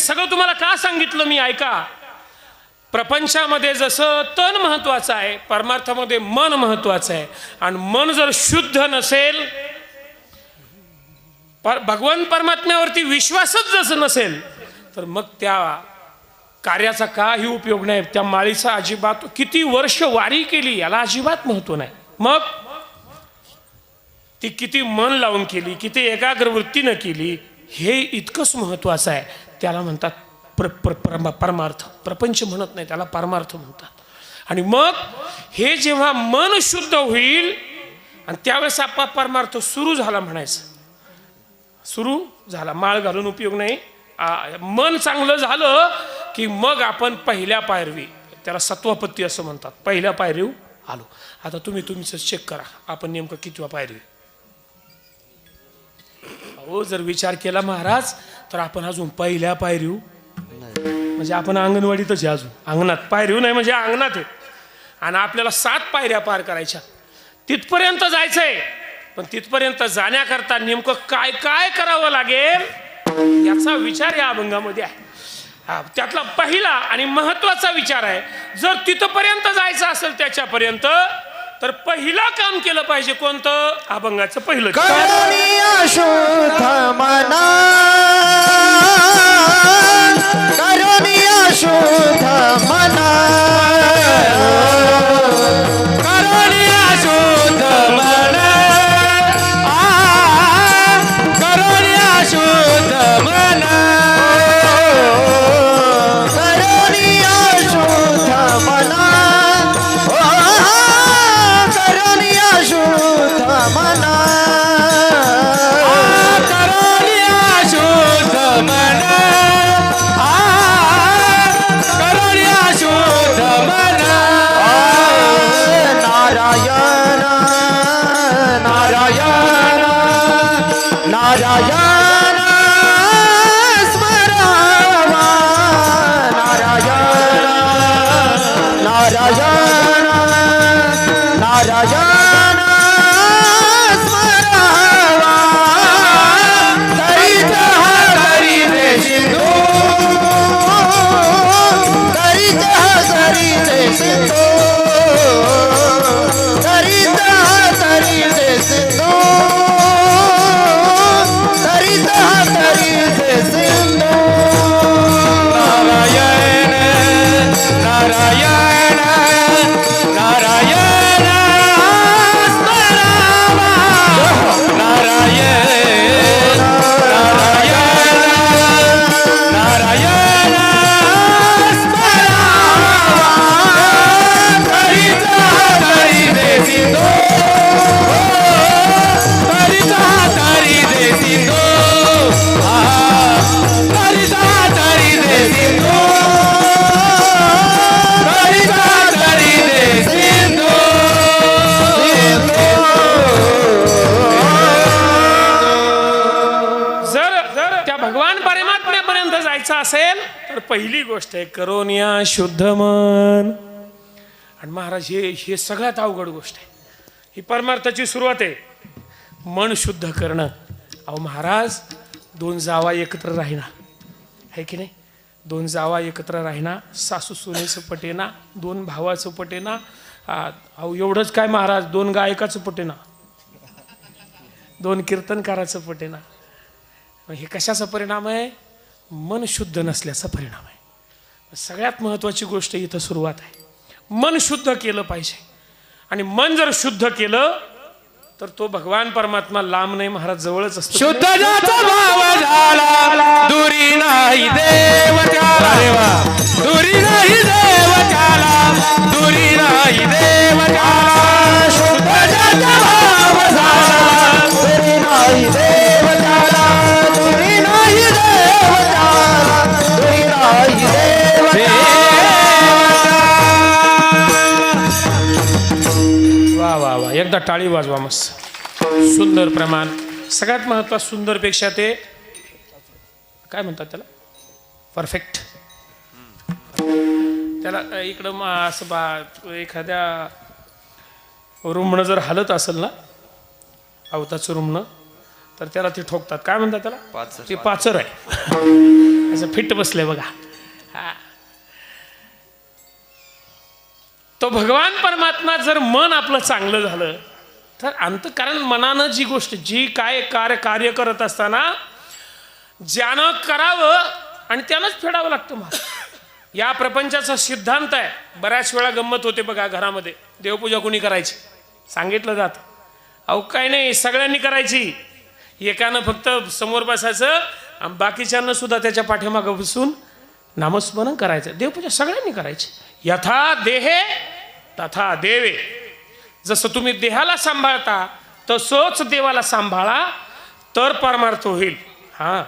सगळं तुम्हाला का सांगितलं मी? ऐका. प्रपंचामध्ये जसं तन महत्वाचं आहे परमार्थामध्ये मन महत्वाचं आहे. आणि मन जर शुद्ध नसेल पर भगवान परमात्म्यावरती विश्वासच जसं नसेल तर मग त्या कार्याचा काही उपयोग नाही. त्या माळीचा अजिबात किती वर्ष वारी केली याला अजिबात महत्त्व नाही. मग? ती किती मन लावून केली किती एकाग्र वृत्तीनं केली हे इतकंच महत्वाचं आहे. त्याला म्हणतात प्र प्र परमार्थ. प्रपंच म्हणत नाही त्याला परमार्थ म्हणतात. आणि मग हे जेव्हा मन शुद्ध होईल आणि त्यावेळेस आपला परमार्थ सुरू झाला म्हणायचं. सुरू झाला. माळ घालून उपयोग नाही. मन चांगलं झालं की मग आपण पहिल्या पायरवी त्याला सत्वपत्ती असं म्हणतात. पहिल्या पायरीव आलो. आता तुम्ही तुमचं चेक करा. आपण नेमकं कितव्या पायरी हो जर विचार केला महाराज तर आपण अजून पहिल्या पायरीव. म्हणजे आपण अंगणवाडीतच आहे अजून. अंगणात. पायरीव नाही म्हणजे अंगणात आहे. आणि आपल्याला सात पायऱ्या पार करायच्या. तिथपर्यंत जायचंय. पण तिथपर्यंत जाण्याकरता नेमकं काय काय करावं लागेल याचा विचार या अभंगामध्ये आहे. हा त्यातला पहिला आणि महत्त्वाचा विचार आहे. जर तिथपर्यंत जायचं असेल त्याच्यापर्यंत तर पहिला काम केलं पाहिजे कोणतं? अभंगाचं पहिलं करुणीय शोध मना. तर पहिली गोष्ट आहे करोनिया शुद्ध मन. आणि महाराज हे हे सगळ्यात अवघड गोष्ट आहे. ही परमार्थाची सुरुवात आहे. मन शुद्ध करणं. अहो महाराज दोन जावा एकत्र राहिना. आहे की नाही? दोन जावा एकत्र राहिना सासू सुनेचं पटेना दोन भावाचं पटेना. अहो एवढंच काय महाराज दोन गायकाचं पटेना. दोन कीर्तनकाराचं पटेना. मग हे कशाचा परिणाम आहे? मन शुद्ध नसल्याचा परिणाम आहे. सगळ्यात महत्त्वाची गोष्ट इथं सुरुवात आहे. मन शुद्ध केलं पाहिजे. आणि मन जर शुद्ध केलं तर तो भगवान परमात्मा लांब नाही महाराज जवळच असतो. शुद्ध भाव झाला दुरी नाही देव देवा दुरी नाही देव दुरी नाही देव शुद्ध भाव झाला टाळी वाजवा मस्त. सुंदर प्रमाण. सगळ्यात महत्वाचं सुंदरपेक्षा ते काय म्हणतात त्याला? परफेक्ट त्याला इकडं मग असं बा एखाद्या रुमणं जर हलत असेल ना अवताचं रुमणं तर त्याला ते ठोकतात. काय म्हणतात त्याला? ते पाचर आहे. असं फिट बसले बघा. हा. तो भगवान परमात्मा जर मन आपलं चांगलं झालं तर अंत कारण मनानं जी गोष्ट जी काय कार्य कार्य करत असताना ज्यानं करावं आणि त्यानंच फेडावं लागतं मग या प्रपंचाचा सिद्धांत आहे. बऱ्याच वेळा गंमत होते बघा घरामध्ये. देवपूजा कोणी करायची? सांगितलं जातं. अहो काय नाही सगळ्यांनी करायची. एकानं फक्त समोर बसायचं आणि बाकीच्यांना सुद्धा त्याच्या पाठीमागं बसून नामस्मरण करायचं. देवपूजा सगळ्यांनी करायची. यथा देहे तथा देवे. जसं तुम्ही देहाला सांभाळता तसंच देवाला सांभाळा तर परमार्थ होईल. हां.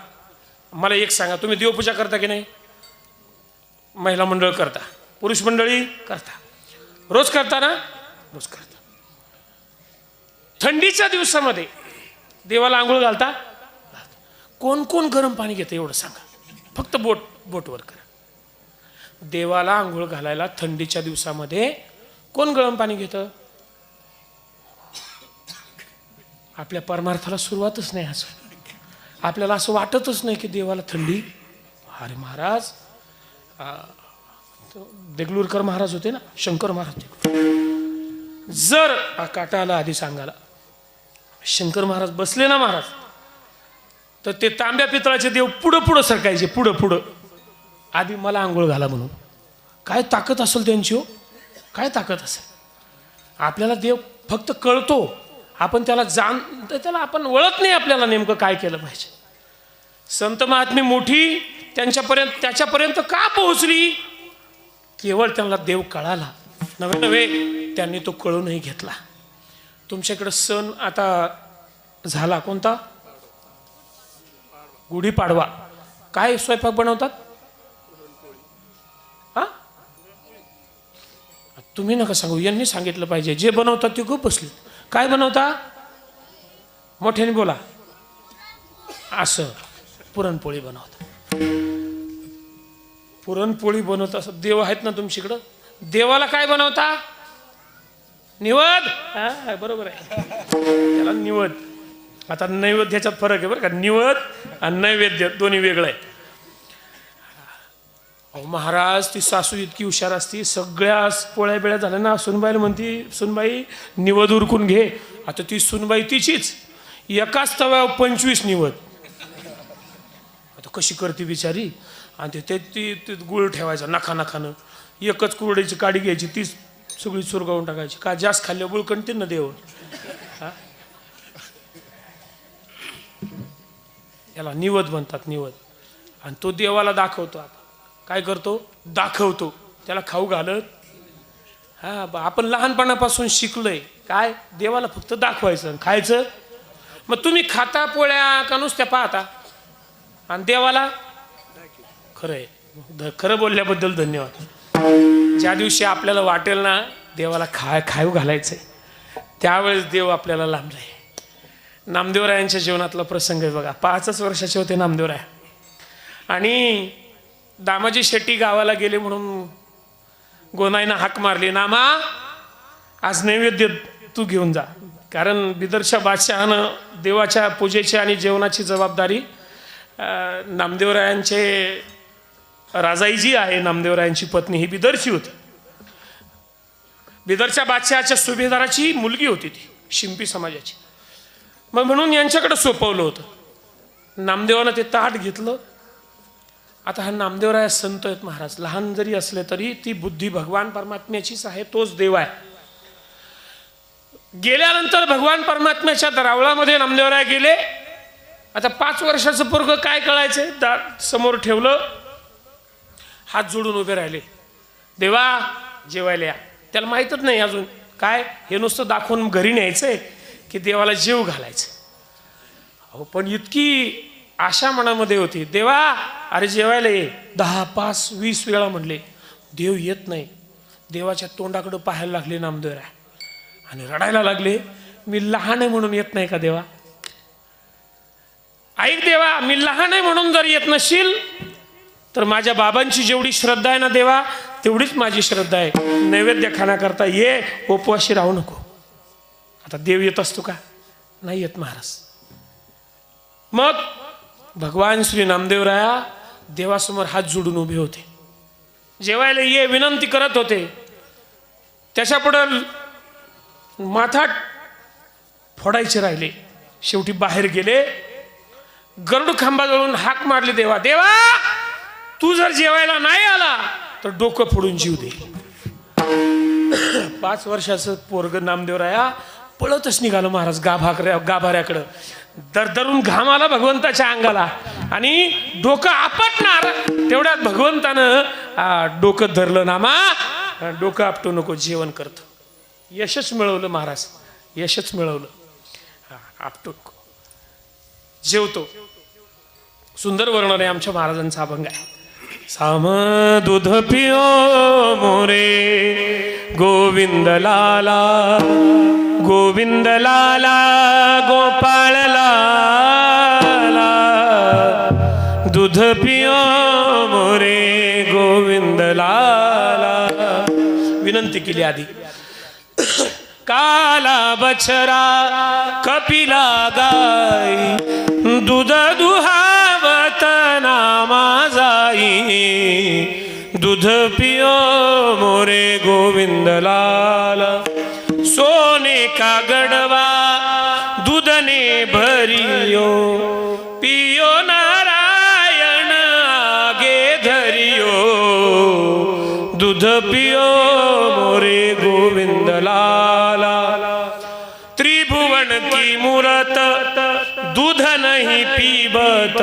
मला एक सांगा तुम्ही देवपूजा करता की नाही? महिला मंडळ करता पुरुष मंडळी करता. रोज करता ना? रोज करता. थंडीच्या दिवसामध्ये देवाला आंघोळ घालता? कोण कोण गरम पाणी घेतं एवढं सांगा. फक्त बोट बोटवर करा. देवाला आंघोळ घालायला थंडीच्या दिवसामध्ये कोण गरम पाणी घेतं? आपल्या परमार्थाला सुरुवातच नाही असं. आपल्याला असं वाटतच नाही की देवाला थंडी. अरे महाराज देगलूरकर महाराज होते ना शंकर महाराज. जर काटाला काटा आधी सांगायला. शंकर महाराज बसले ना महाराज तर ते तांब्या पितळाचे देव पुढं पुढं सरकायचे पुढं पुढं. आधी मला आंघोळ घाला म्हणून. काय ताकद असेल त्यांची हो? काय ताकद असेल? आपल्याला देव फक्त कळतो. आपण त्याला जाण त्याला आपण वळत नाही आपल्याला नेमकं काय केलं पाहिजे. संत महात्मी मोठी त्यांच्यापर्यंत त्याच्यापर्यंत का पोहोचली? केवळ त्यांना देव कळाला. नवे नवे त्यांनी तो कळूनही घेतला. तुमच्याकडं सण आता झाला कोणता? गुढीपाडवा. काय स्वयंपाक बनवतात? हा? तुम्ही नका सांगू यांनी सांगितलं पाहिजे. जे बनवतात ते खूप बसले काय बनवता? मोठ्याने बोला. असं. पुरणपोळी बनवतात पुरणपोळी बनवत असं देव आहेत ना तुमच्याकडं? देवाला काय बनवता? निवद? हा बरोबर आहे. त्याला निवद. आता नैवेद्याच्यात फरक आहे बरं का. निवद आणि नैवेद्य दोन्ही वेगळं आहे. अहो महाराज ती सासू इतकी हुशार असती. सगळ्या पोळ्या बिळ्या झाल्या ना सुनबाईला म्हणती सुनबाई निवद उरकून घे. आता ती सुनबाई तिचीच. एकाच तव्यावर पंचवीस निवद आता कशी करते बिचारी? आणि ते- ते ती ते गुळ ठेवायचा नखा नखानं. एकच कुरड्याची काडी घ्यायची तीच सगळी चुरगावून टाकायची. का जास्त खाल्ल्या बुळकणते ना देव? याला निवद म्हणतात निवद. आणि तो देवाला दाखवतो आता. काय करतो? दाखवतो. त्याला खाऊ घालत. हा आपण लहानपणापासून शिकलोय. काय? देवाला फक्त दाखवायचं खायचं. मग तुम्ही खाता पोळ्या का नुसत्या पाहता? आणि देवाला? खरं आहे. खरं बोलल्याबद्दल धन्यवाद. ज्या दिवशी आपल्याला वाटेल ना देवाला खाय खाऊ घालायचंय. त्यावेळेस देव आपल्याला लांबलाय नामदेवरायांच्या जीवनातला प्रसंग आहे बघा. पाचच वर्षाचे होते नामदेवराय. आणि दामाजी शेट्टी गावाला गेले म्हणून गोनाईनं हाक मारली नामा आज नैवेद्य तू घेऊन जा. कारण बिदरच्या बादशहानं देवाच्या पूजेची आणि जेवणाची जबाबदारी नामदेवरायांचे राजाई जी आहे नामदेवरायांची पत्नी ही बिदरची होती. बिदरच्या बादशहाच्या सुभेदाराची मुलगी होती ती शिंपी समाजाची. मग म्हणून यांच्याकडे सोपवलं होतं. नामदेवानं ते ताट घेतलं आता हा नामदेवराय संत आहेत महाराज. लहान जरी असले तरी ती बुद्धी भगवान परमात्म्याचीच आहे तोच देव आहे. गेल्यानंतर भगवान परमात्म्याच्या दरावळामध्ये नामदेवराय गेले. आता पाच वर्षाचं पोरग काय कळायचे? दा समोर ठेवलं. हात जोडून उभे राहिले. देवा जेवायला या. त्याला माहीतच नाही अजून. काय? हे नुसतं दाखवून घरी न्यायचंय की देवाला जीव घालायचं अहो पण इतकी आशा मनामध्ये होती. देवा अरे जेवायला ये. दहा पाच वीस वेळा म्हणले देव येत नाही. देवाच्या तोंडाकडं पाहायला लागले नामदेवरा आणि रडायला लागले मी लहान आहे म्हणून येत नाही का देवा? ऐक देवा मी लहान आहे म्हणून जर येत नशील तर माझ्या बाबांची जेवढी श्रद्धा आहे ना देवा तेवढीच माझी श्रद्धा आहे. नैवेद्य खाण्याकरता ये उपवाशी राहू नको. आता देव येत असतो का? नाही येत महाराज. मग भगवान श्री नामदेवराया देवासमोर हात जोडून उभे होते. जेवायला ये विनंती करत होते. त्याच्या पुढं माथा फोडायचे राहिले. शेवटी बाहेर गेले. गरुड खांबाजवळून हाक मारली देवा देवा तू जर जेवायला नाही आला तर डोकं फोडून जीव दे. पाच वर्षाचं पोरग नामदेवराया पळतच निघालं महाराज गाभाकऱ्या गाभाऱ्याकडं. दरदरून घाम आला भगवंताच्या अंगाला. आणि डोकं आपटणार तेवढ्यात भगवंतानं डोकं धरलं नामा डोकं आपटू नको जेवण करतो. यशच मिळवलं महाराज यशच मिळवलं. आपटू नको. जेवतो. सुंदर वर्णन आहे आमच्या महाराजांचा अभंग आहे. साम दूध पिओ मोरे गोविंद लाला गोविंद लाला गोपाळला केली आधी. काला बछरा कपिला गाई दूध दुहावत नामा जाई दूध मोरे गोविंद लाल सोने का गडवा दूधने भरियो नाही पिबत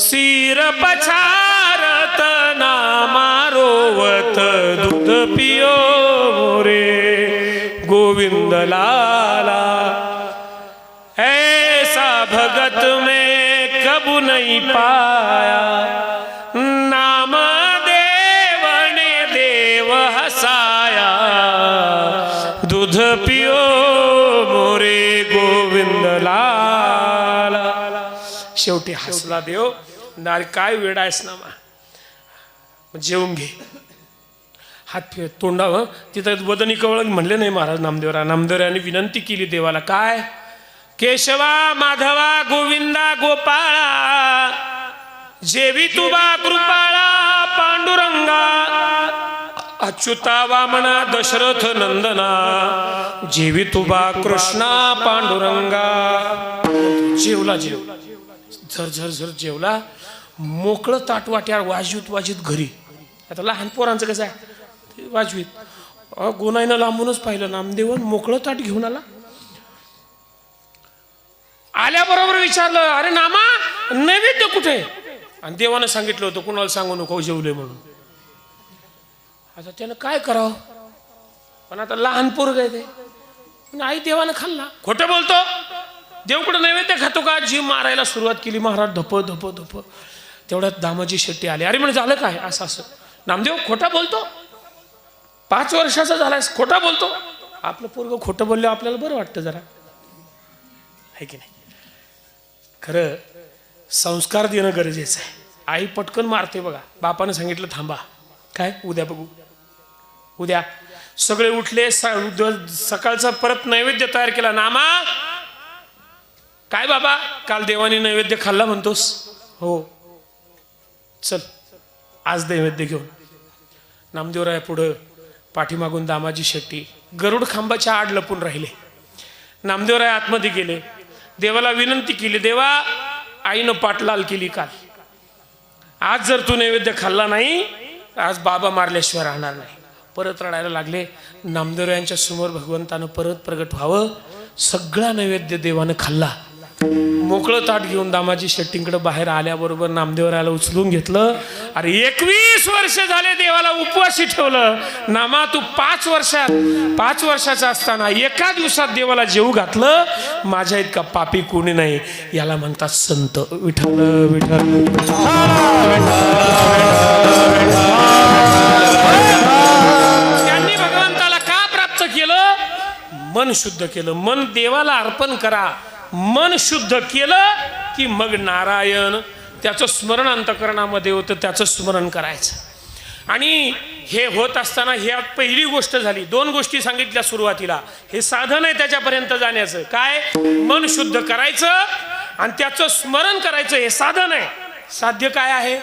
सिर पछारत नामारोवत दूध पियो मोरे गोविंद लाला ऐसा भगत में कबू नहीं पाया। शेवटी हसला देव नारी काय वेळ आहेस ना मा. जेवून घे. हात फिर तोंडावं तिथं वदनी कवळ म्हणले नाही महाराज नामदेवरा. नामदेवराने विनंती केली देवाला. काय? केशवा माधवा गोविंदा गोपाळा. जेवी तुबा कृपाळा पांडुरंगा. अच्युता वामना दशरथ नंदना. जेवी तुबा कृष्णा पांडुरंगा. जेवला जेव झर झर झर जेवला. मोकळं ताट वाट्यावर वाजवीत वाजवीत घरी. आता लहान पोरांचं कसं आहे? ते वाजवीत. अहो, गोनाईनं लांबूनच पाहिलं. नामदेवन मोकळं ताट घेऊन आला. आल्याबरोबर विचारलं अरे नामा नैवेद्य कुठे? आणि देवानं सांगितलं होतं कुणाला सांगू नको जेवले म्हणून. आता त्यानं काय करावं? पण आता लहान पोरग आहे ते. आई देवानं खाल्ला. खोटं बोलतो? देव कुठं नैवेद्य खातो का? जीव मारायला सुरुवात केली. महाराज धप धप धप. तेवढ्यात दामाजी शेट्टी आले. अरे म्हणजे झालं काय? असं असं. नामदेव खोटा बोलतो? पाच वर्षाचा झालायस खोटा बोलतो? आपलं पोरग खोटं बोललं आपल्याला बरं वाटतं जरा. आहे की नाही? खरं संस्कार देणं गरजेचं आहे. आई पटकन मारते बघा. बापानं सांगितलं थांबा. काय? उद्या बघू. उद्या. सगळे उठले सकाळचा परत नैवेद्य तयार केला. नामा काय बाबा काल देवानी नैवेद्य खाल्ला म्हणतोस? हो. चल आज नैवेद्य घेऊन. नामदेवराय पुढं पाठीमागून दामाजी शेट्टी गरुड खांबाच्या आड लपून राहिले. नामदेवराय आतमध्ये गेले. देवाला विनंती केली देवा आईनं पाटलाल केली काल. आज जर तू नैवेद्य खाल्ला नाही आज बाबा मारल्याशिवाय राहणार नाही. परत रडायला लागले. नामदेवरायांच्या समोर भगवंतानं परत प्रगट व्हावं. सगळा नैवेद्य देवानं खाल्ला. मोकळं ताट घेऊन दामाजी शेट्टींकडे बाहेर आल्याबरोबर नामदेवरायला उचलून घेतलं. अरे एकवीस वर्ष झाले देवाला उपवासी ठेवलं. नामा तू पाच वर्षात पाच वर्षाचा असताना एका दिवसात देवाला जेऊ घातलं. माझ्या इतका पापी कोणी नाही. याला म्हणतात संत. विठल विठल त्यांनी भगवंताला का प्राप्त केलं? मन शुद्ध केलं. मन देवाला अर्पण करा. मन शुद्ध केलं की मग नारायण त्याचं स्मरण अंतकरणामध्ये होतं त्याचं स्मरण करायचं. आणि हे होत असताना ह्या पहिली गोष्ट झाली. दोन गोष्टी सांगितल्या सुरुवातीला. हे साधन आहे त्याच्यापर्यंत जाण्याचं. काय? मन शुद्ध करायचं आणि त्याचं स्मरण करायचं हे साधन आहे. साध्य काय आहे?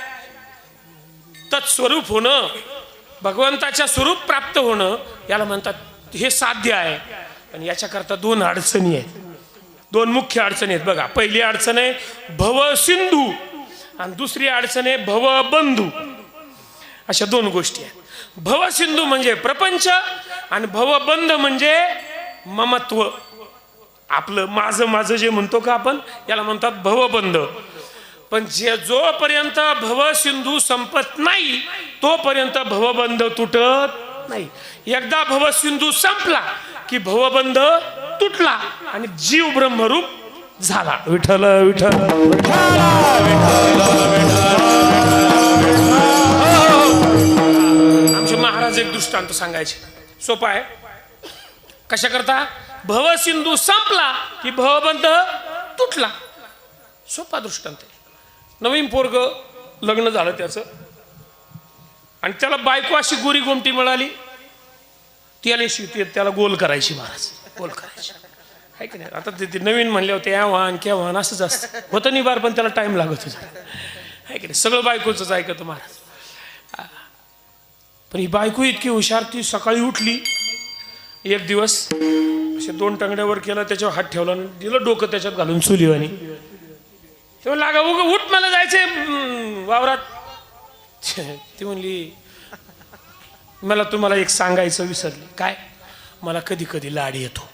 तत्स्वरूप होणं भगवंताच्या स्वरूप प्राप्त होणं याला म्हणतात हे साध्य आहे. पण याच्याकरता दोन अडचणी आहेत. दोन मुख्य अडचणी आहेत बघा. पहिली अडचण आहे भव सिंधू आणि दुसरी अडचण आहे भव बंधू. अशा दोन गोष्टी आहेत. भव सिंधू म्हणजे प्रपंच आणि भवबंध म्हणजे ममत्व. आपलं माझं माझं जे म्हणतो का आपण? याला म्हणतात भवबंध पण जे जोपर्यंत भव सिंधू संपत नाही तोपर्यंत भवबंध तुटत नाही. एकदा भवसिंधू संपला की भवबंध तुटला आणि जीव ब्रह्मरूप झाला. विठ्ठल विठ्ठल. आमचे महाराज एक दृष्टांत सांगायचे. सोपा आहे. कशा करता? भवसिंधू संपला की भवबंध तुटला. सोपा दृष्टांत नवीन पोरग लग्न झालं त्याचं. आणि त्याला बायको अशी गोरी गोमटी मिळाली. ती शिवते त्याला गोल करायची महाराज. गोल करायची. आहे की नाही? आता ते ते नवीन म्हणले होते या वाहन क्या वाहन असंच असतं होतं निबार पण त्याला टाईम लागत होता. आहे की नाही? सगळं बायकोचंच ऐकतं महाराज. पण ही बायको इतकी हुशार ती सकाळी उठली. एक दिवस असे दोन टंगड्यावर केलं त्याच्यावर हात ठेवला आणि दिलं डोकं त्याच्यात घालून चुलीवानी तेव्हा लागा उग उठ मला जायचंय वावरात. ती म्हणली मला तुम्हाला एक सांगायचं विसरले. काय? मला कधी कधी लाड येतो.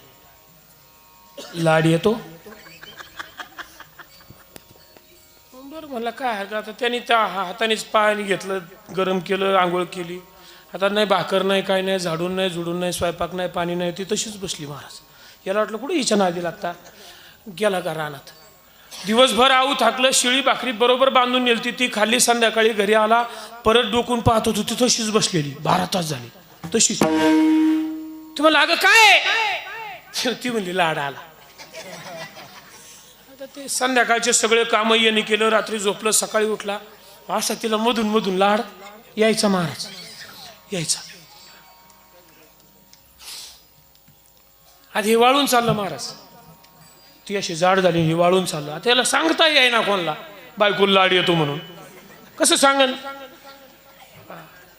लाड येतो? बरं म्हणलं काय हरकत आता त्यांनी त्या हा- हातानेच पाणी घेतलं गरम केलं आंघोळ केली. आता नाही भाकर नाही काय नाही झाडून नाही झुडून नाही स्वयंपाक नाही पाणी नाही ती तशीच बसली महाराज. याला वाटलं कुठे हिच्या नादी लागता? गेला का रानात? दिवसभर आऊ थाकलं शिळी भाकरी बरोबर बांधून नेलती ती खाल्ली संध्याकाळी घरी आला परत डोकून पाहत होतो ती तशीच बसलेली बारा तास झाली तशीच. तुम्हाला अगं काय ती म्हणली लाड आला. आता ते संध्याकाळचे सगळे कामं यांनी केलं रात्री झोपलं सकाळी उठला असा तिला मधून मधून लाड यायचा महाराज यायचा. आधी वाळून चाललं महाराज. ती अशी जाड झाली हिवाळून चाललं. आता याला सांगता येईना कोणला? बायकोला लाड येतो म्हणून. कसं सांगन?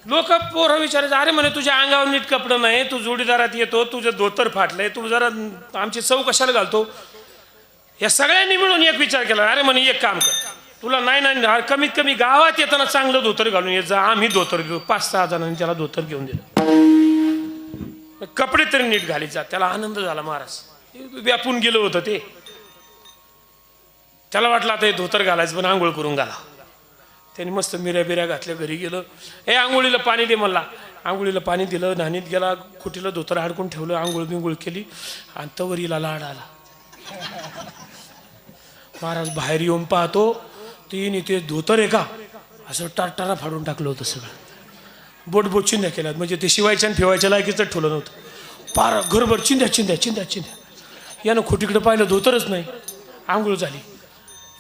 लोक पोरं विचारायचं अरे म्हणे तुझ्या अंगावर नीट कपडं नाही तू जोडीदारात येतो तुझं धोतर फाटलंय तू जरा आमची चव कशाला घालतो? या सगळ्यांनी मिळून एक विचार केला अरे म्हणे एक काम कर. तुला नाही नाही कमीत कमी गावात येताना चांगलं धोतर घालून येत जा आम्ही धोतर घेऊ. पाच सहा जणांनी त्याला धोतर घेऊन दिलं. कपडे तरी नीट घालीत जा त्याला आनंद झाला महाराज. व्यापून गेलं होतं ते. त्याला वाटलं आता हे धोतर घालायचं पण आंघोळ करून घाला. त्यांनी मस्त मिऱ्या बिऱ्या घातल्या घरी गेलं. ए आंघोळीला पाणी दे मला आंघोळीला पाणी दिलं नाणीत गेला खुटीला धोतर अडकून ठेवलं आंघोळ बिंघोळ केली आणि तवरीला लाड आला. महाराज बाहेर येऊन पाहतो तीन इथे धोतर आहे का? असं टारटारा फाडून टाकलं होतं सगळं. बोट बोट चिंध्या केल्यात. म्हणजे ते शिवायच्या आणि ठेवायच्या लायकीचं ठेवलं नव्हतं. पार घरभर चिंध्या चिंध्या चिंध्या चिंध्या. यानं खोटीकडे पाहिलं धोतरच नाही. आंघोळ झाली.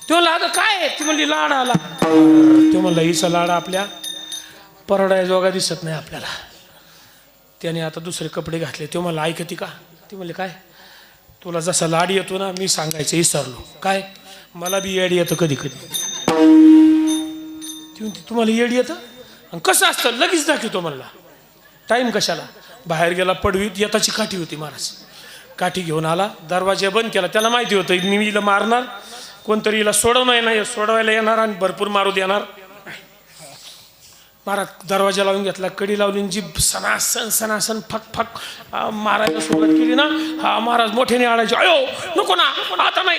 तो लाड काय आहे? ती म्हणली लाड आला तो म्हणला हिचा लाड आपल्या परडाय जोगा दिसत नाही आपल्याला. त्याने आता दुसरे कपडे घातले. तो मला ऐकते का? ती म्हणली काय? तुला जसा लाड येतो ना मी सांगायचं विसरलो. काय? मला बी येड येतं कधी कधी ती म्हणते तुम्हाला येड येतं? आणि कसं असतं? लगेच दाखवतो मला टाईम कशाला? बाहेर गेला पडवीत येताची काठी होती महाराज. काठी घेऊन आला दरवाजा बंद केला. त्याला माहिती होतं मी हिला मारणार कोणतरी हिला येणार सोडवायला येणार आणि भरपूर मारू देणार. महाराज दरवाजा लावून घेतला कडी लावली जी सनासन सनासन फक फक मारायला सुरुवात केली ना. हा महाराज मोठ्याने आडायचे अयो नको ना आता नाही.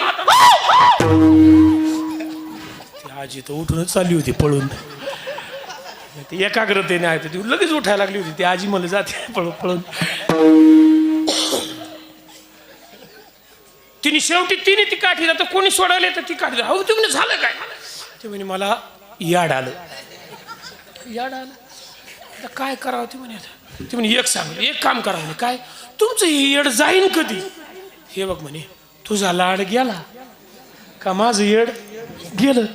ती आजी तर उठूनच चालली होती पळून. ती एकाग्रतेने आहे ती लगेच उठायला लागली होती. ती आजी मला जाते पळून पळून. तिने शेवटी तिने ती काठी तर कोणी सोडवले तर ती काठी? हो तुम्ही झालं काय? ते म्हणे मला याड आलं. याड आलं? आता काय करावं ते म्हणे आता? ते म्हणे एक सांग एक काम करावं म्हणे काय? तुमचं हे येड जाईन कधी? हे बघ म्हणे तुझा लाड गेला का माझं येड गेलं?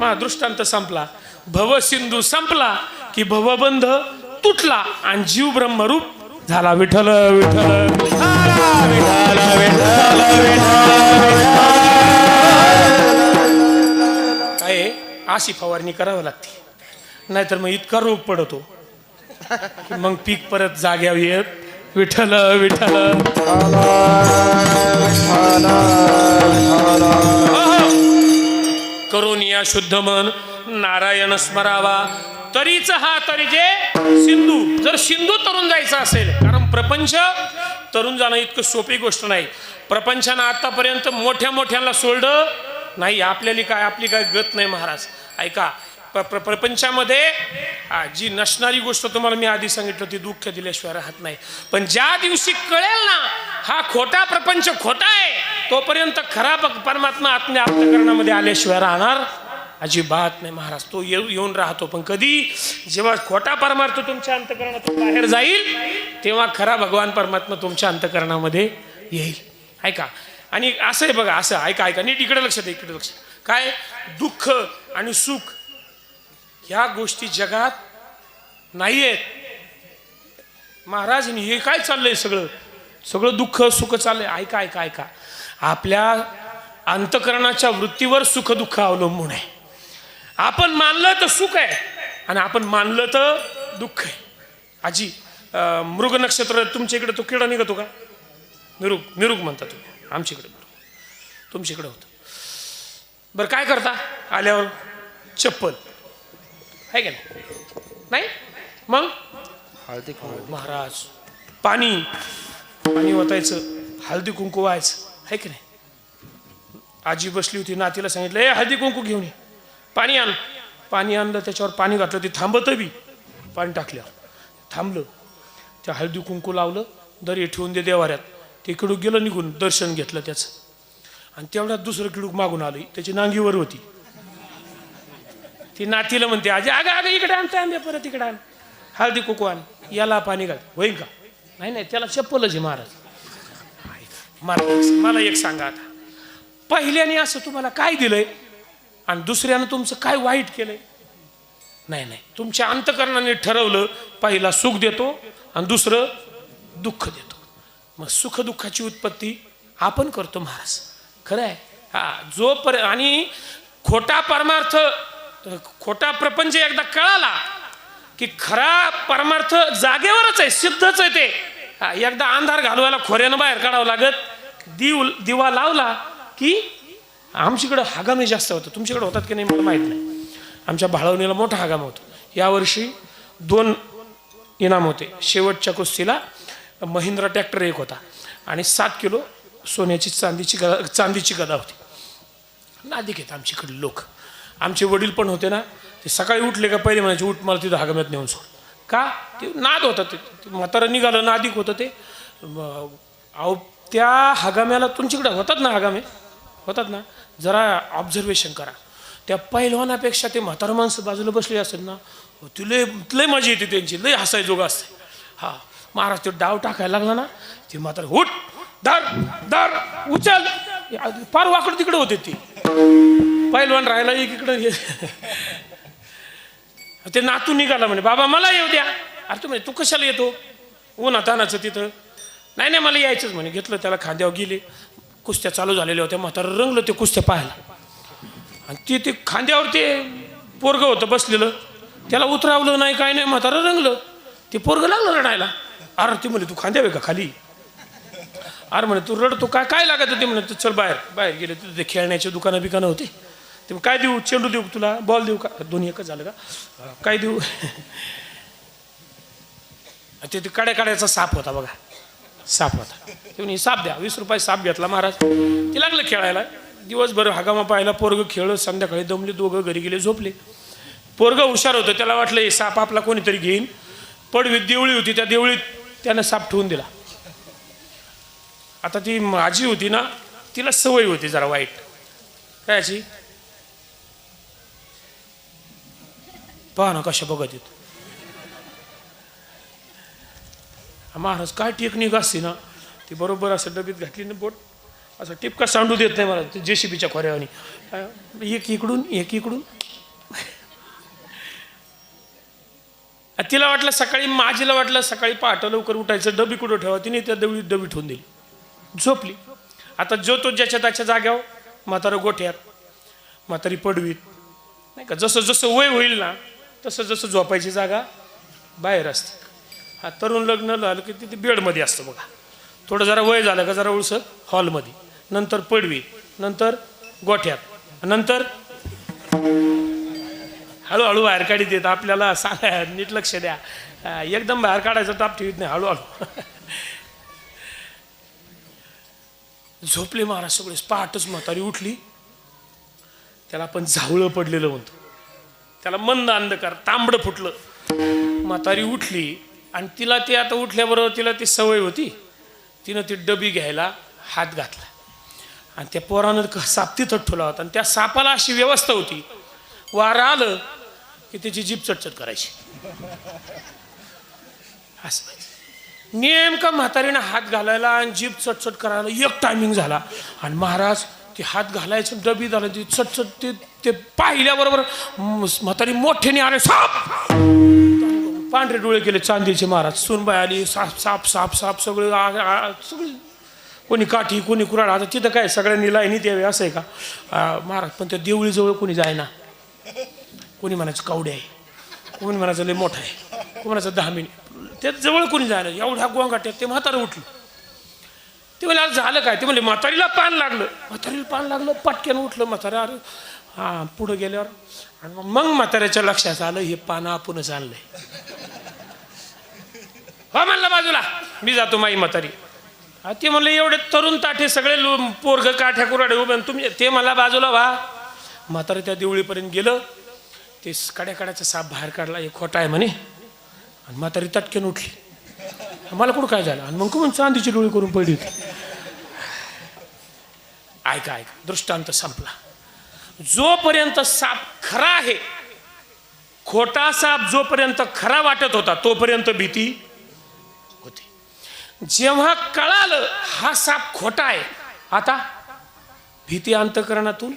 मा दृष्टांत संपला. भव सिंधू संपला की भवबंध तुटला आणि जीव ब्रह्मरूप झाला विठ्ठल विठल अशी फवारणी करावी लागते. नाहीतर मग इतका रोग पडतो. मग पीक परत जाग्यावर येत विठ्ठल विठल करून या शुद्ध मन. नारायण स्मरावा. तरीच हा तरी जे सिंधू. जर सिंधू तरुण जायचं असेल कारण प्रपंच तरुण जाणं इतकं सोपी गोष्ट नाही. प्रपंचानं आतापर्यंत मोठ्या मोठ्याला सोडलं. नाही आपल्याला काय आपली काय गत नाही महाराज. ऐका प्र- प्र- प्रपंचामध्ये जी नसणारी गोष्ट तुम्हाला मी आधी सांगितलं ती दुःख दिल्याशिवाय राहत नाही. पण ज्या दिवशी कळेल ना हा खोटा प्रपंच खोटा आहे तोपर्यंत खरा परमात्मा आत्म्या आत्मकरणामध्ये आल्याशिवाय राहणार अजिबात नाही महाराज. तो येऊ येऊन राहतो. पण कधी जेव्हा खोटा परमार्थ तुमच्या अंतकरणातून बाहेर जाईल तेव्हा खरा भगवान परमात्मा तुमच्या अंतकरणामध्ये येईल. ऐका. आणि असं आहे बघा असं ऐका ऐका नीट इकडे लक्ष द्या इकडे लक्ष काय? दुःख आणि सुख ह्या गोष्टी जगात नाही आहेत महाराज हे काय चाललंय सगळं? सगळं दुःख सुख चाललंय. ऐका ऐका ऐका. आपल्या अंतकरणाच्या वृत्तीवर सुख दुःख अवलंबून आहे. आपण मानलं तर सुख आहे आणि आपण मानलं तर दुःख आहे. आजी मृग नक्षत्र तुमच्या इकडे तो किडा निघतो का? निरुग निरुग म्हणता तुम्ही. आमच्याकडे मिरुग तुमच्याकडे होतं. बरं काय करता? आल्यावर? चप्पल. आहे का नाही? नाही? मग? हळदी महाराज. पाणी. पाणी ओतायचं. हळदी कुंकू व्हायचं. आहे की नाही? आजी बसली होती नातीला सांगितलं ए हळदी कुंकू घेऊन ये. पाणी आण. पाणी आणलं त्याच्यावर पाणी घातलं ते थांबतं बी. पाणी टाकलं थांबलं. त्या हळदी कुंकू लावलं दरी ठेवून दे देवाऱ्यात. ते किडूक गेलं निघून दर्शन घेतलं त्याचं. आणि तेवढ्यात दुसरं किडूक मागून आलं त्याची नांगीवर होती. ती नातीला म्हणते आजी अगं अगं इकडे आण आंबे परत इकडे आण. हळदी कुकू आण. याला पाणी घाल. होईल का? नाही नाही त्याला चप्पलच आहे महाराज. मला मला एक सांगा आता. पहिल्याने असं तुम्हाला काय दिलंय आणि दुसऱ्यानं तुमचं काय वाईट केलंय? नाही नाही तुमच्या अंतकरणाने ठरवलं पहिला सुख देतो आणि दुसरं दुःख देतो. मग सुख दुःखाची उत्पत्ती आपण करतो महाराज. खरं आहे हा जो पर आणि खोटा परमार्थ खोटा प्रपंच एकदा कळाला की खरा परमार्थ जागेवरच आहे सिद्धच आहे ते. हा, एकदा अंधार घालवायला खोऱ्यानं बाहेर काढावं लागत. दिव दिवा लावला की आमच्याकडं हागामी जास्त होतं. तुमच्याकडे होतात की नाही मला माहीत नाही. आमच्या भाळवणीला मोठा हगाम होतो. यावर्षी दोन इनाम होते. शेवटच्या कुस्तीला महिंद्रा ट्रॅक्टर एक होता. आणि सात किलो सोन्याची चांदीची गदा चांदीची गदा होती. नादिक आहेत आमच्याकडे लोक. आमचे वडील पण होते ना ते सकाळी उठले का पहिले म्हणायचे उठ मला तिथं हागम्यात नेऊन सोड. का? ते नाद होतं ते म्हातारं निघालं नादिक होतं ते. अहो त्या हगाम्याला तुमच्याकडे होतात ना हगामे? होतात ना? जरा ऑब्झर्वेशन करा. त्या पैलवानापेक्षा ते म्हातारं माणसं बाजूला बसले असेल ना ती लय लय मजा येते त्यांची लय हसायजोगा असते. हा महाराज ते डाव टाकायला लागला ना ते म्हातारं हुट दर दर उचल. फार वाकड तिकडे होते ती. पैलवान राहायला एकीकडे. ते नातू निघाला म्हणे बाबा मला येऊ द्या. अरे तू म्हणे तू कशाला येतो? ऊन तानाचं तिथं. नाही नाही मला यायचंच. म्हणे घेतलं त्याला खांद्यावर गेले. कुस्त्या चालू झालेल्या होत्या. म्हातारं रंगलं ते कुस्त्या पाहायला. आणि ते ते खांद्यावर ते पोरगं होतं बसलेलं. त्याला उतरावलं नाही काय नाही म्हातारं रंगलं. ते पोरगं लागलं रडायला. अरे ते म्हणे तू खांद्यावे का खाली? अरे म्हणे तू रडतो काय काय लागत होते? म्हणे तू चल बाहेर. बाहेर गेले तू ते खेळण्याचे दुकानं बिकानं होते. ते काय देऊ चेंडू देऊ तुला? बॉल देऊ का? दोन्ही एकच झालं का? काय देऊ? ते ते काड्या काड्याचा साप होता बघा. साप होता. ते साप द्या वीस रुपये साप घेतला महाराज. ते लागलं खेळायला. दिवसभर हगामा पाहायला पोरगं खेळलं संध्याकाळी दमले दोघं घरी गेले झोपले. पोरगं हुशार होतं त्याला वाटलं हे साप आपला कोणीतरी घेईन. पडवीत देवळी होती त्या देवळीत त्यानं साप ठेवून दिला. आता ती माझी होती ना तिला सवय होती जरा वाईट. काय याची पहा ना कशा बघत येत महाराज काय टेक्निक असते ना ती बरोबर असं डबीत घातली ना बोट असं टिपका सांडू देत नाही मला जे सी बीच्या खोऱ्यावानी. एक इकडून एक इकडून. तिला वाटलं सकाळी माझीला वाटलं सकाळी पहाटं लवकर उठायचं डबी कुठं ठेवा तिने त्या डबी डबी ठेवून दिली. झोपली. आता जो तो ज्याच्या त्याच्या जाग्यावर म्हातारं गोठ्यात म्हातारी पडवीत नाही का? जसं जसं वय होईल ना तसं जसं झोपायची जागा बाहेर असते. हा तरुण लग्न झालं की तिथे बेडमध्ये असतं बघा. थोडं जरा वय झालं का जरा उळसं हॉलमध्ये. नंतर पडवी नंतर गोठ्यात नंतर हळूहळू बाहेर काढीत येत. आपल्याला सांगा नीट लक्ष द्या. एकदम बाहेर काढायचं ताप ठेवीत नाही हळूहळू. झोपले महाराज सगळे पहाटच म्हातारी उठली. त्याला आपण झावळं पडलेलं म्हणतो. त्याला मंद अंधकार तांबडं फुटलं. म्हातारी उठली आणि तिला ते आता उठल्याबरोबर तिला ती सवय होती. तिनं ती डबी घ्यायला हात घातला. आणि त्या पोरानं क- साप तिथं ठेवला होता. आणि त्या सापाला अशी व्यवस्था होती. वारं आलं की त्याची जीप चटचट करायची. असं. नेमका म्हातारीनं हात घालायला आणि जीभ चटचट करायला एक टायमिंग झाला. आणि महाराज ते हात घालायचं डबी झालं ती चटचट ते ते पाहिल्याबरोबर म्हातारी मोठ्याने आले साप! पांढरे डोळे केले चांदीचे महाराज. सुनबाई आली साप साप साप साप सगळे सगळे. कोणी काठी कोणी कुराड आता तिथं काय सगळ्यांनी लाईनी द्यावी असं आहे का? महाराज पण त्या देवळीजवळ कोणी जायना. कोणी म्हणायचं कावडे आहे. कोणी म्हणायचं लय मोठं आहे. कोणाचं दहा मिनिट. ते जवळ कोणी जायला एवढ्या गोंगाट्यात ते म्हातारं उठलं. ते म्हणले आज झालं काय? ते म्हणले म्हातारीला पान लागलं. म्हातारीला पान लागलं पटक्यानं उठलं म्हातारा. अरे हां पुढं गेल्यावर. आणि मग- मग म्हाताऱ्याच्या लक्षात आलं हे पानं आपणच आणलंय. हा म्हणलं बाजूला मी जातो माई म्हातारी. हा, ते म्हणलं एवढे तरुण ताठे सगळे लो पोरग काठ्या कुराडे उभे तुम्ही ते मला बाजूला व्हा. म्हातारं त्या देवळीपर्यंत गेलं. ते कड्याकड्याचा साप बाहेर काढला हे खोटा आहे म्हणे. आणि म्हातारी तटक्यान उठली. मला कुठं काय झालं? आणि मग कोण चांदीची डोळी करून पडली होती? ऐका ऐका. दृष्टांत संपला. जोपर्यंत साप खरा आहे खोटा साप जोपर्यंत खरा वाटत होता तोपर्यंत भीती होती. जेव्हा कळालं हा साप खोटा आहे आता भीती अंतकरणातून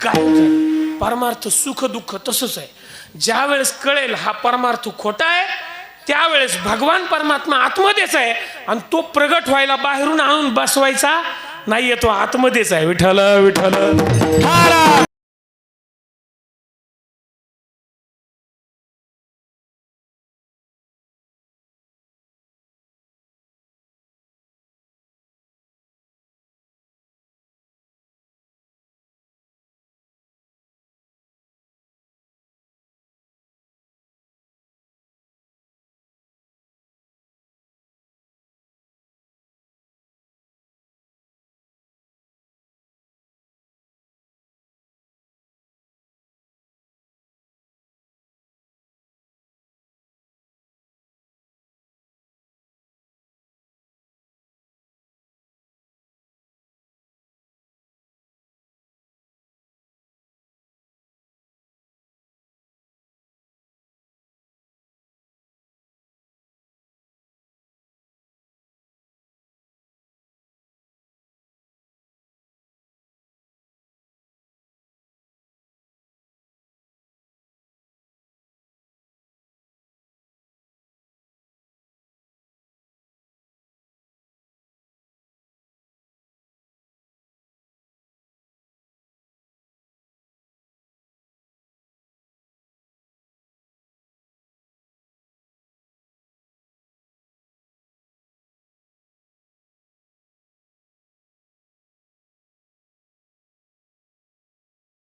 काय परमार्थ सुख दुःख तसंच आहे. ज्या वेळेस कळेल हा परमार्थ खोटा आहे त्यावेळेस भगवान परमात्मा आतमध्येच आहे आणि तो प्रगट व्हायला बाहेरून आणून बसवायचा नाही तो आतमध्येच आहे. विठ्ठल विठ्ठल.